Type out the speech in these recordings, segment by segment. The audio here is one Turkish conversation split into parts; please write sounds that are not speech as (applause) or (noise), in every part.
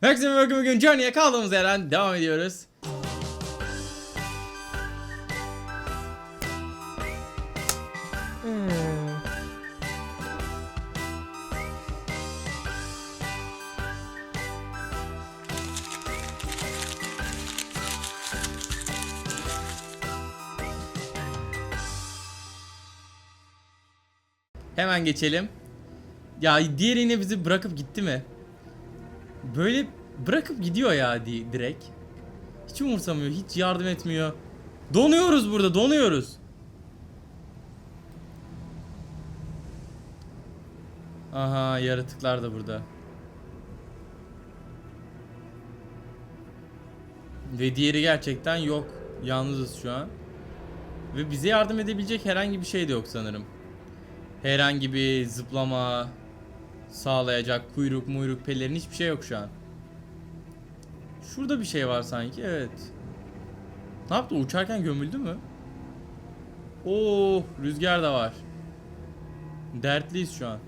Herkese merhaba bugün Journey'e kaldığımız yerden devam ediyoruz. Hmm. Hemen geçelim. Ya diğer yine bizi bırakıp gitti mi? Böyle bırakıp gidiyor ya di direkt. Hiç umursamıyor, hiç yardım etmiyor. Donuyoruz burada, donuyoruz. Aha, yaratıklar da burada. Ve diğeri gerçekten yok. Yalnızız şu an. Ve bize yardım edebilecek herhangi bir şey de yok sanırım. Herhangi bir zıplama sağlayacak kuyruk muyruk pelerin hiçbir şey yok şu an. Şurada bir şey var sanki evet. Ne yaptı uçarken gömüldü mü? Oo rüzgar da var. Dertliyiz şu an.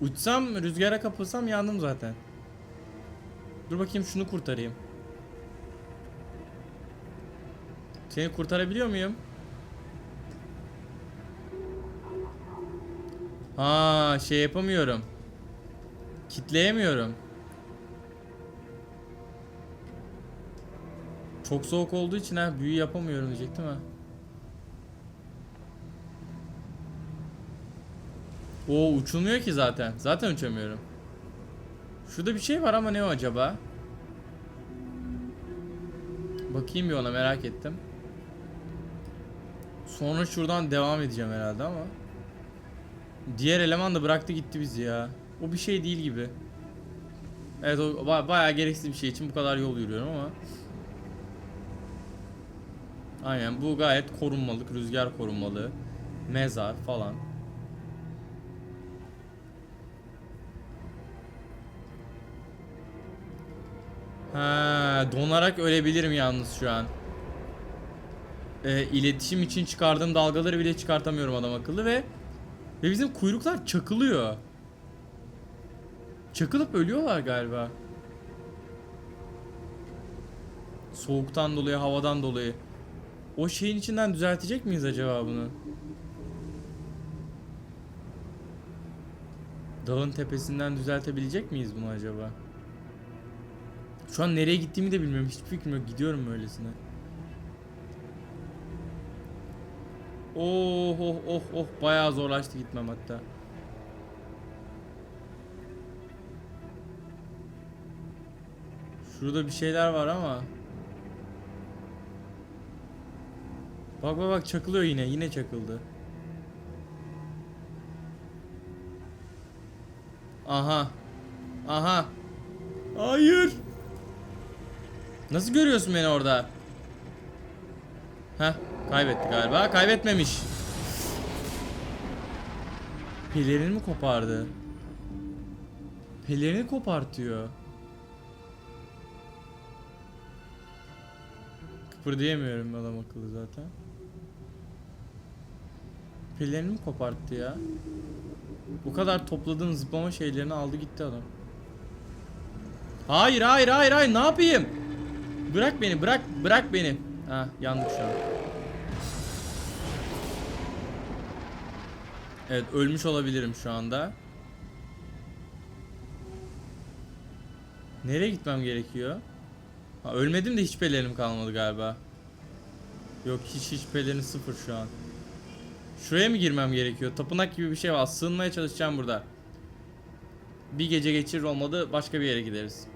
Uçsam rüzgara kapılsam yandım zaten. Dur bakayım şunu kurtarayım. Seni kurtarabiliyor muyum? Ha şey yapamıyorum. Kitleyemiyorum. Çok soğuk olduğu için ha büyü yapamıyorum diyecektim ha. O uçulmuyor ki zaten. Zaten uçamıyorum. Şurada bir şey var ama ne o acaba? Bakayım bir ona merak ettim. Sonra şuradan devam edeceğim herhalde ama. Diğer eleman da bıraktı gitti bizi ya. O bir şey değil gibi. Evet o ba- bayağı gereksiz bir şey için bu kadar yol yürüyorum ama. Aynen bu gayet korunmalık, rüzgar korunmalı. Mezar falan. Ha, donarak ölebilirim yalnız şu an. Ee, iletişim için çıkardığım dalgaları bile çıkartamıyorum adam akıllı ve ve bizim kuyruklar çakılıyor. Çakılıp ölüyorlar galiba. Soğuktan dolayı, havadan dolayı. O şeyin içinden düzeltecek miyiz acaba bunu? Dağın tepesinden düzeltebilecek miyiz bunu acaba? Şu an nereye gittiğimi de bilmiyorum. Hiçbir fikrim yok. Gidiyorum öylesine. Oh oh oh oh bayağı zorlaştı gitmem hatta. Şurada bir şeyler var ama. Bak bak bak çakılıyor yine. Yine çakıldı. Aha. Aha. Hayır. Nasıl görüyorsun beni orada? Heh, kaybetti galiba. Kaybetmemiş. Pelerini mi kopardı? Pelerini kopartıyor. Kıpırdayamıyorum adam akıllı zaten. Pelerini mi koparttı ya? Bu kadar topladığım zıplama şeylerini aldı gitti adam. Hayır hayır hayır hayır ne yapayım? Bırak beni bırak bırak beni. Ha yandık şu an. Evet ölmüş olabilirim şu anda. Nereye gitmem gerekiyor? Ha, ölmedim de hiç pelerim kalmadı galiba. Yok hiç hiç pelerin sıfır şu an. Şuraya mı girmem gerekiyor? Tapınak gibi bir şey var. Sığınmaya çalışacağım burada. Bir gece geçirir olmadı başka bir yere gideriz.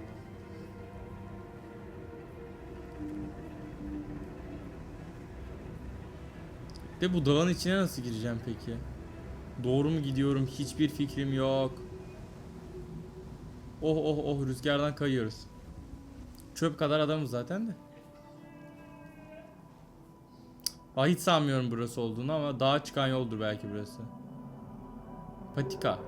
De bu dağın içine nasıl gireceğim peki? Doğru mu gidiyorum? Hiçbir fikrim yok. Oh oh oh rüzgardan kayıyoruz. Çöp kadar adamız zaten de. Aa, hiç sanmıyorum burası olduğunu ama dağa çıkan yoldur belki burası. Patika.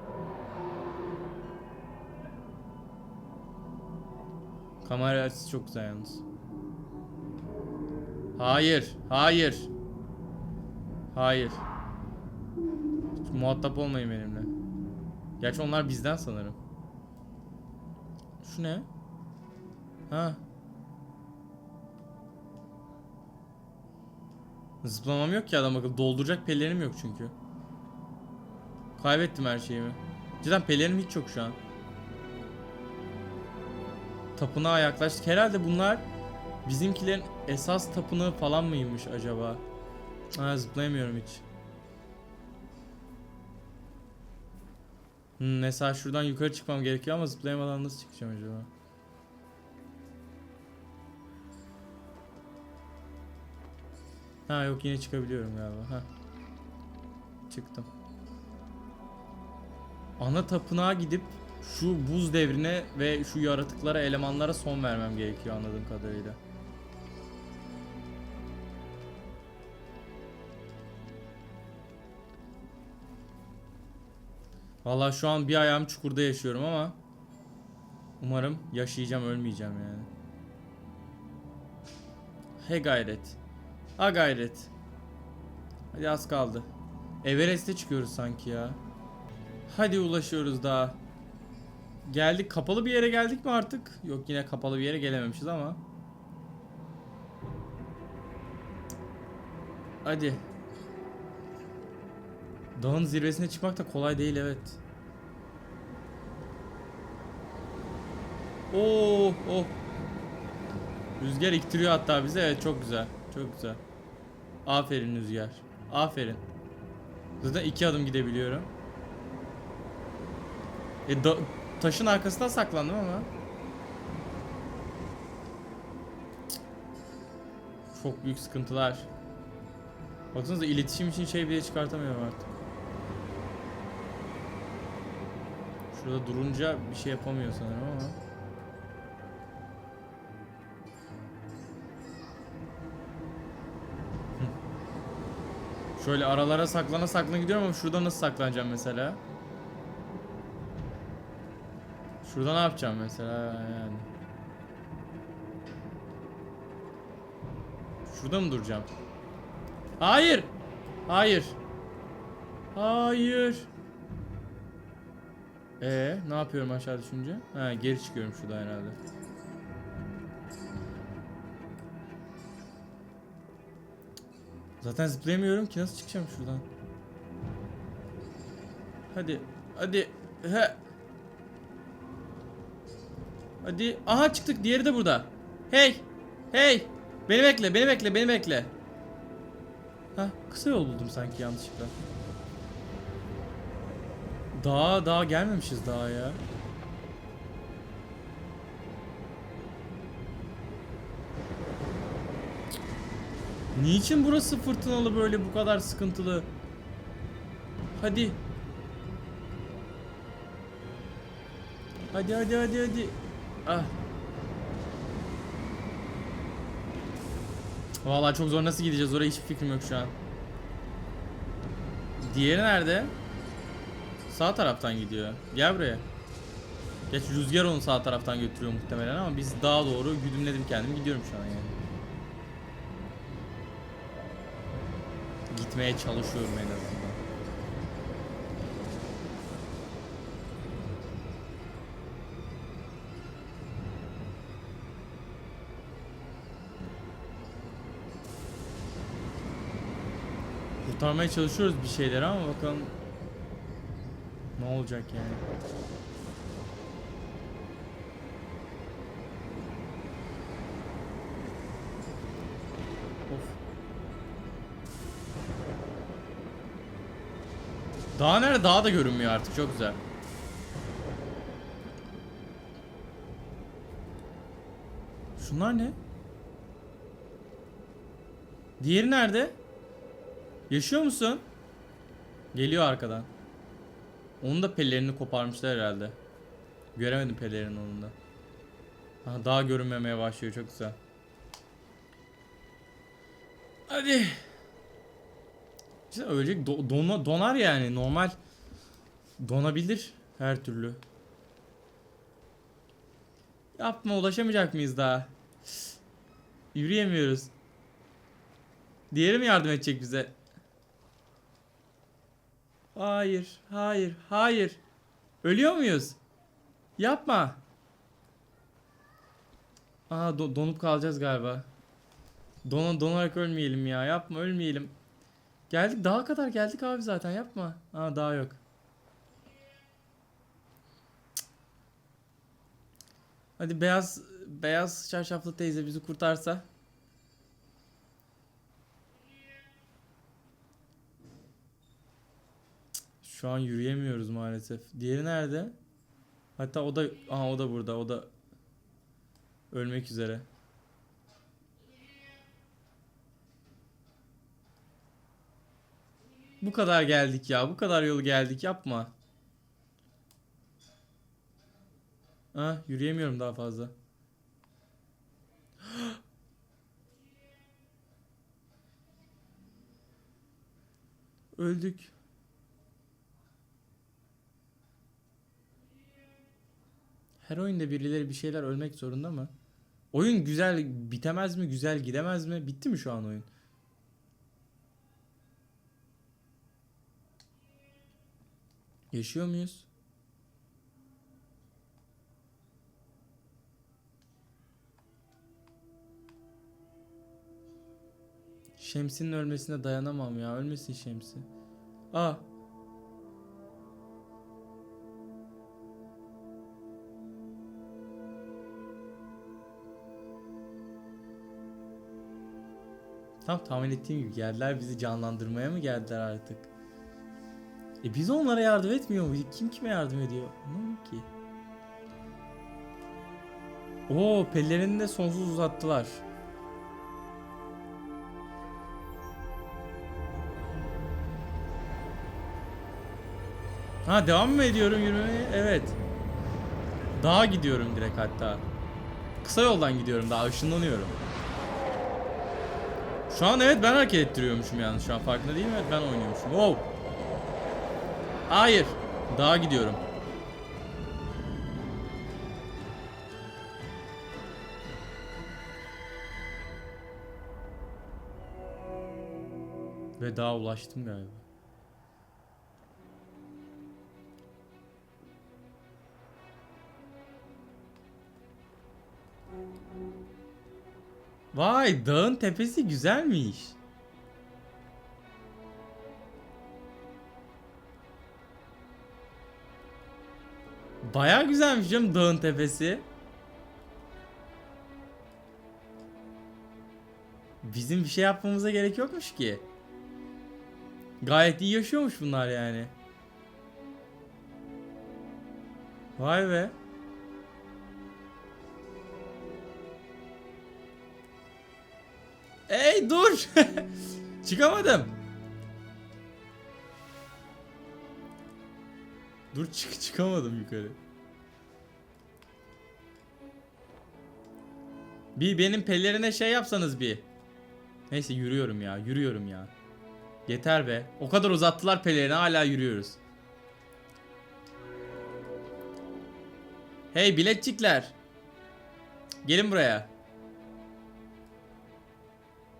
Kamera açısı çok güzel yalnız. Hayır, hayır. Hayır. Muhatap olmayın benimle. Gerçi onlar bizden sanırım. Şu ne? Ha. Zıplamam yok ki adam akıllı. Dolduracak pelerim yok çünkü. Kaybettim her şeyimi. Cidden pelerim hiç yok şu an. Tapınağa yaklaştık. Herhalde bunlar bizimkilerin esas tapınağı falan mıymış acaba? Ha zıplayamıyorum hiç. Hmm, mesela şuradan yukarı çıkmam gerekiyor ama zıplayamadan nasıl çıkacağım acaba? Ha yok yine çıkabiliyorum galiba. Ha. Çıktım. Ana tapınağa gidip şu buz devrine ve şu yaratıklara, elemanlara son vermem gerekiyor anladığım kadarıyla. Vallahi şu an bir ayağım çukurda yaşıyorum ama umarım yaşayacağım, ölmeyeceğim yani. He gayret. Ha gayret. Hadi az kaldı. Everest'e çıkıyoruz sanki ya. Hadi ulaşıyoruz daha. Geldik. Kapalı bir yere geldik mi artık? Yok yine kapalı bir yere gelememişiz ama. Hadi. Dağın zirvesine çıkmak da kolay değil evet. Oo, oh. Rüzgar iktiriyor hatta bize. Evet çok güzel. Çok güzel. Aferin Rüzgar. Aferin. Zaten iki adım gidebiliyorum. E da- taşın arkasından saklandım ama. Çok büyük sıkıntılar. Baksanıza iletişim için şey bile çıkartamıyorum artık. Şurada durunca bir şey yapamıyor sanırım ama. Şöyle aralara saklana saklana gidiyorum ama şurada nasıl saklanacağım mesela? Şurada ne yapacağım mesela yani? Şurada mı duracağım? Hayır. Hayır. Hayır. Ee, ne yapıyorum aşağı düşünce? Ha, geri çıkıyorum şurada herhalde. Zaten zıplayamıyorum ki nasıl çıkacağım şuradan? Hadi. Hadi. He. Hadi. Aha çıktık. Diğeri de burada. Hey. Hey. Beni bekle. Beni bekle. Beni bekle. Ha, kısa yol buldum sanki yanlışlıkla. Daha daha gelmemişiz daha ya. Niçin burası fırtınalı böyle bu kadar sıkıntılı? Hadi. Hadi hadi hadi hadi. Ah. Vallahi çok zor nasıl gideceğiz oraya hiçbir fikrim yok şu an. Diğeri nerede? Sağ taraftan gidiyor. Gel buraya. Geç rüzgar onu sağ taraftan götürüyor muhtemelen ama biz daha doğru güdümledim kendimi gidiyorum şu an yani. Gitmeye çalışıyorum en azından. Kurtarmaya çalışıyoruz bir şeyleri ama bakalım ne olacak yani. Of. Dağ nerede? Dağ da görünmüyor artık. Çok güzel. Şunlar ne? Diğeri nerede? Yaşıyor musun? Geliyor arkadan. Onun da pelerini koparmışlar herhalde. Göremedim pelerini onun da. Aha, daha görünmemeye başlıyor çok güzel. Hadi. İşte ölecek do- dona- donar yani normal. Donabilir her türlü. Yapma ulaşamayacak mıyız daha? Yürüyemiyoruz. Diğeri mi yardım edecek bize? Hayır, hayır, hayır. Ölüyor muyuz? Yapma. Aa do- donup kalacağız galiba. Don donarak ölmeyelim ya. Yapma ölmeyelim. Geldik daha kadar geldik abi zaten yapma. Aa daha yok. Hadi beyaz beyaz çarşaflı teyze bizi kurtarsa. Şu an yürüyemiyoruz maalesef. Diğeri nerede? Hatta o da aha o da burada. O da ölmek üzere. Bu kadar geldik ya. Bu kadar yolu geldik. Yapma. Ha, yürüyemiyorum daha fazla. (gasps) Öldük. Her oyunda birileri bir şeyler ölmek zorunda mı? Oyun güzel bitemez mi? Güzel gidemez mi? Bitti mi şu an oyun? Yaşıyor muyuz? Şemsi'nin ölmesine dayanamam ya. Ölmesin Şemsi. Aa. Tam tahmin ettiğim gibi geldiler bizi canlandırmaya mı geldiler artık? E biz onlara yardım etmiyor muyuz? Kim kime yardım ediyor? Anlamadım ki. Oo pellerini de sonsuz uzattılar. Ha devam mı ediyorum yürümeye? Evet. Dağa gidiyorum direkt hatta. Kısa yoldan gidiyorum daha ışınlanıyorum. Şu an evet ben hareket ettiriyormuşum yani şu an farkında değil mi? Evet ben oynuyormuşum. Wow. Hayır. Dağa gidiyorum. Ve dağa ulaştım galiba. Vay dağın tepesi güzelmiş. Baya güzelmiş canım dağın tepesi. Bizim bir şey yapmamıza gerek yokmuş ki. Gayet iyi yaşıyormuş bunlar yani. Vay be. (laughs) Çıkamadım. Dur çık çıkamadım yukarı. Bir benim pellerine şey yapsanız bir. Neyse yürüyorum ya, yürüyorum ya. Yeter be. O kadar uzattılar pelerini hala yürüyoruz. Hey biletçikler. Gelin buraya.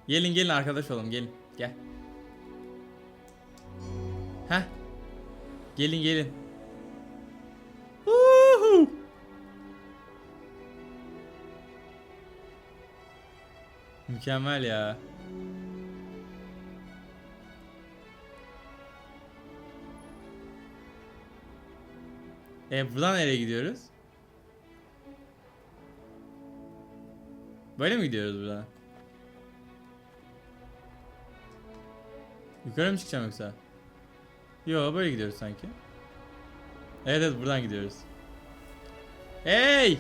Gelin gelin arkadaş olalım gelin. Gel. Heh. Gelin gelin. Woohoo! Mükemmel ya. E buradan nereye gidiyoruz? Böyle mi gidiyoruz buradan? Yukarı mı çıkacağım yoksa? Yo böyle gidiyoruz sanki. Evet evet buradan gidiyoruz. Hey!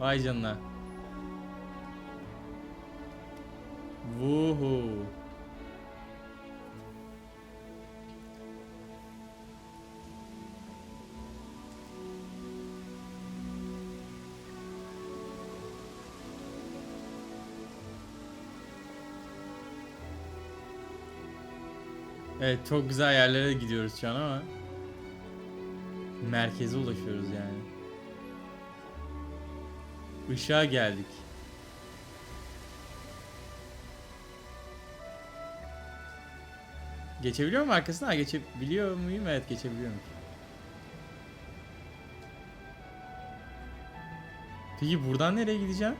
Vay canına. Vuhu. Evet çok güzel yerlere gidiyoruz şu an ama merkeze ulaşıyoruz yani. Işığa geldik. Geçebiliyor muyum arkasına? Geçebiliyor muyum? Evet geçebiliyorum. Peki buradan nereye gideceğim?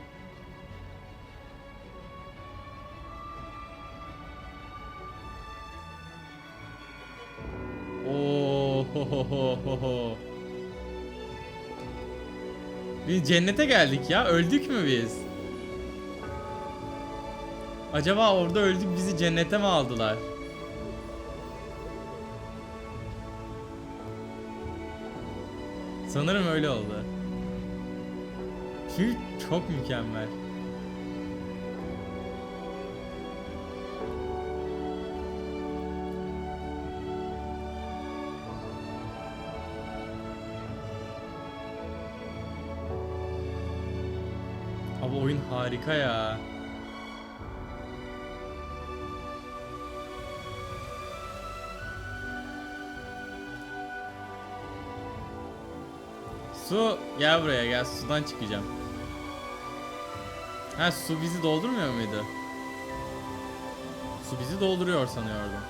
Cennete geldik ya. Öldük mü biz? Acaba orada öldük bizi cennete mi aldılar? Sanırım öyle oldu. Çünkü çok mükemmel. Harika ya. Su gel buraya gel sudan çıkacağım. Ha su bizi doldurmuyor muydu? Su bizi dolduruyor sanıyordum.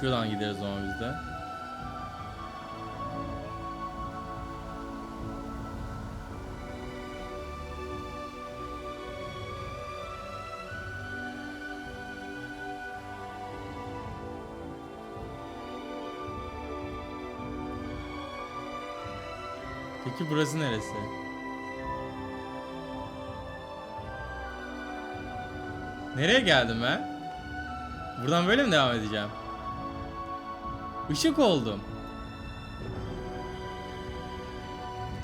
Şuradan gideriz o zaman biz de. Burası neresi? Nereye geldim ben? Buradan böyle mi devam edeceğim? Işık oldum.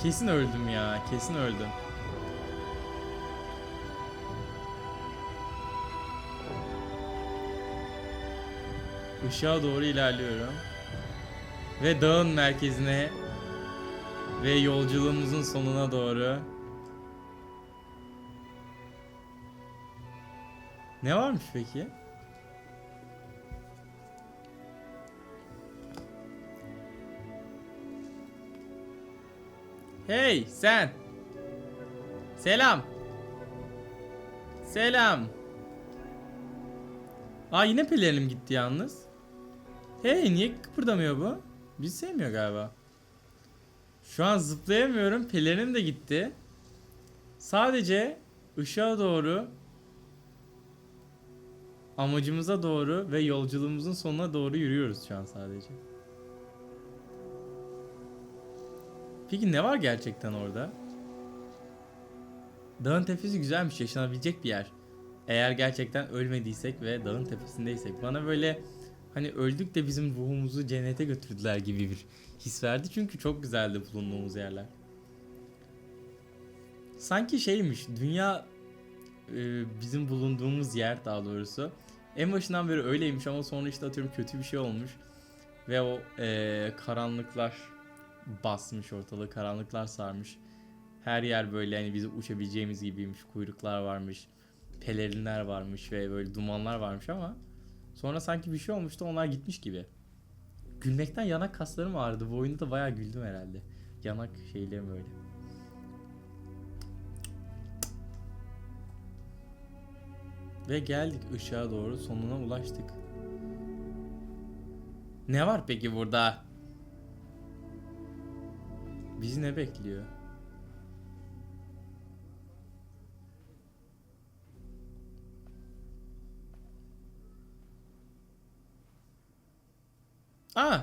Kesin öldüm ya. Kesin öldüm. Işığa doğru ilerliyorum. Ve dağın merkezine ve yolculuğumuzun sonuna doğru. Ne varmış peki? Hey sen. Selam. Selam. Aa yine pelerinim gitti yalnız. Hey niye kıpırdamıyor bu? Bizi sevmiyor galiba. Şu an zıplayamıyorum. Pelerinim de gitti. Sadece ışığa doğru amacımıza doğru ve yolculuğumuzun sonuna doğru yürüyoruz şu an sadece. Peki ne var gerçekten orada? Dağın tepesi güzelmiş, yaşanabilecek bir yer. Eğer gerçekten ölmediysek ve dağın tepesindeysek. Bana böyle hani öldük de bizim ruhumuzu cennete götürdüler gibi bir his verdi. Çünkü çok güzeldi bulunduğumuz yerler. Sanki şeymiş, dünya e, bizim bulunduğumuz yer daha doğrusu. En başından beri öyleymiş ama sonra işte atıyorum kötü bir şey olmuş. Ve o e, karanlıklar basmış ortalığı, karanlıklar sarmış. Her yer böyle hani bizim uçabileceğimiz gibiymiş. Kuyruklar varmış, pelerinler varmış ve böyle dumanlar varmış ama sonra sanki bir şey olmuştu onlar gitmiş gibi. Gülmekten yanak kaslarım ağrıdı. Bu oyunda da bayağı güldüm herhalde. Yanak şeylerim öyle. Ve geldik ışığa doğru sonuna ulaştık. Ne var peki burada? Bizi ne bekliyor? Aa!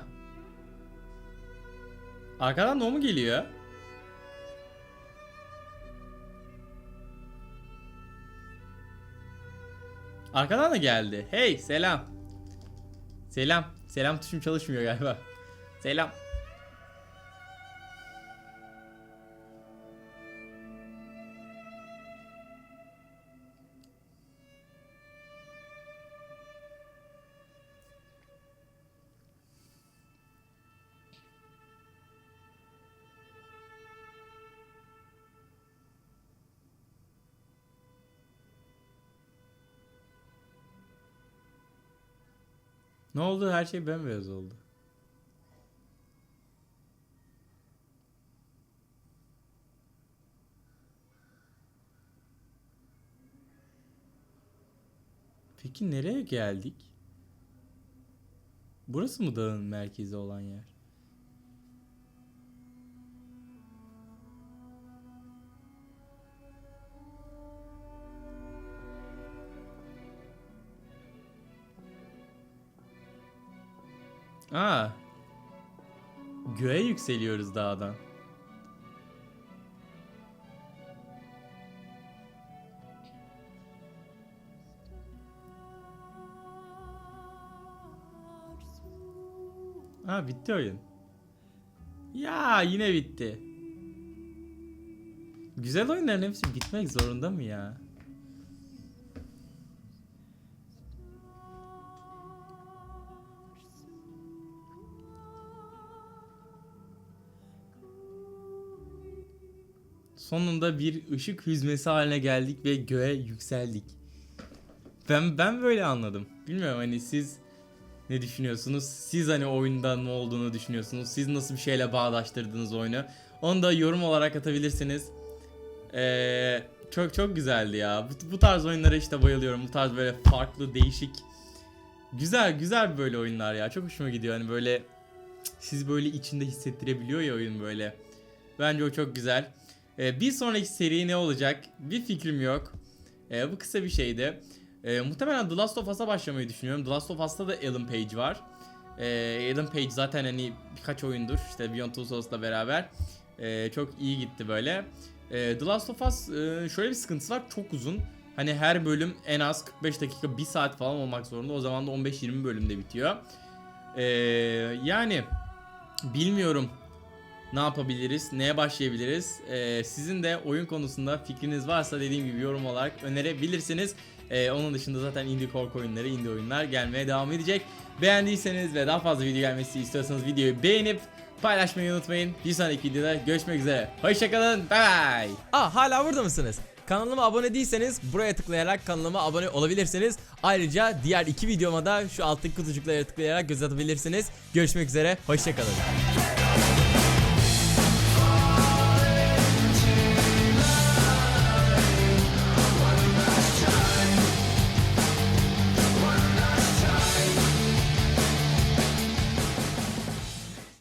Arkadan da o mu geliyor? Arkadan da geldi. Hey selam. Selam. Selam tuşum çalışmıyor galiba. Selam. Ne oldu? Her şey bembeyaz oldu. Peki nereye geldik? Burası mı dağın merkezi olan yer? Aa. Göğe yükseliyoruz dağdan. Ha bitti oyun. Ya yine bitti. Güzel oyunların hepsi bitmek zorunda mı ya? Sonunda bir ışık hüzmesi haline geldik ve göğe yükseldik. Ben ben böyle anladım. Bilmiyorum hani siz ne düşünüyorsunuz? Siz hani oyunda ne olduğunu düşünüyorsunuz? Siz nasıl bir şeyle bağdaştırdınız oyunu? Onu da yorum olarak atabilirsiniz. Ee, çok çok güzeldi ya. Bu, bu tarz oyunlara işte bayılıyorum. Bu tarz böyle farklı, değişik. Güzel, güzel böyle oyunlar ya. Çok hoşuma gidiyor. Hani böyle siz böyle içinde hissettirebiliyor ya oyun böyle. Bence o çok güzel. Ee, bir sonraki seri ne olacak? Bir fikrim yok. Ee, bu kısa bir şeydi. Ee, muhtemelen The Last of Us'a başlamayı düşünüyorum. The Last of Us'ta da Ellen Page var. Ee, Ellen Page zaten hani birkaç oyundur işte Beyond Two Souls'la beraber. Çok iyi gitti böyle. Ee, The Last of Us e, şöyle bir sıkıntısı var çok uzun. Hani her bölüm en az 45 dakika 1 saat falan olmak zorunda. O zaman da 15-20 bölümde bitiyor. Ee, yani bilmiyorum ne yapabiliriz, neye başlayabiliriz. Ee, sizin de oyun konusunda fikriniz varsa dediğim gibi yorum olarak önerebilirsiniz. Ee, onun dışında zaten indie korku oyunları, indie oyunlar gelmeye devam edecek. Beğendiyseniz ve daha fazla video gelmesi istiyorsanız videoyu beğenip paylaşmayı unutmayın. Bir sonraki videoda görüşmek üzere. Hoşçakalın. Bye bye. Aa hala burada mısınız? Kanalıma abone değilseniz buraya tıklayarak kanalıma abone olabilirsiniz. Ayrıca diğer iki videoma da şu alttaki kutucuklara tıklayarak göz atabilirsiniz. Görüşmek üzere, hoşçakalın.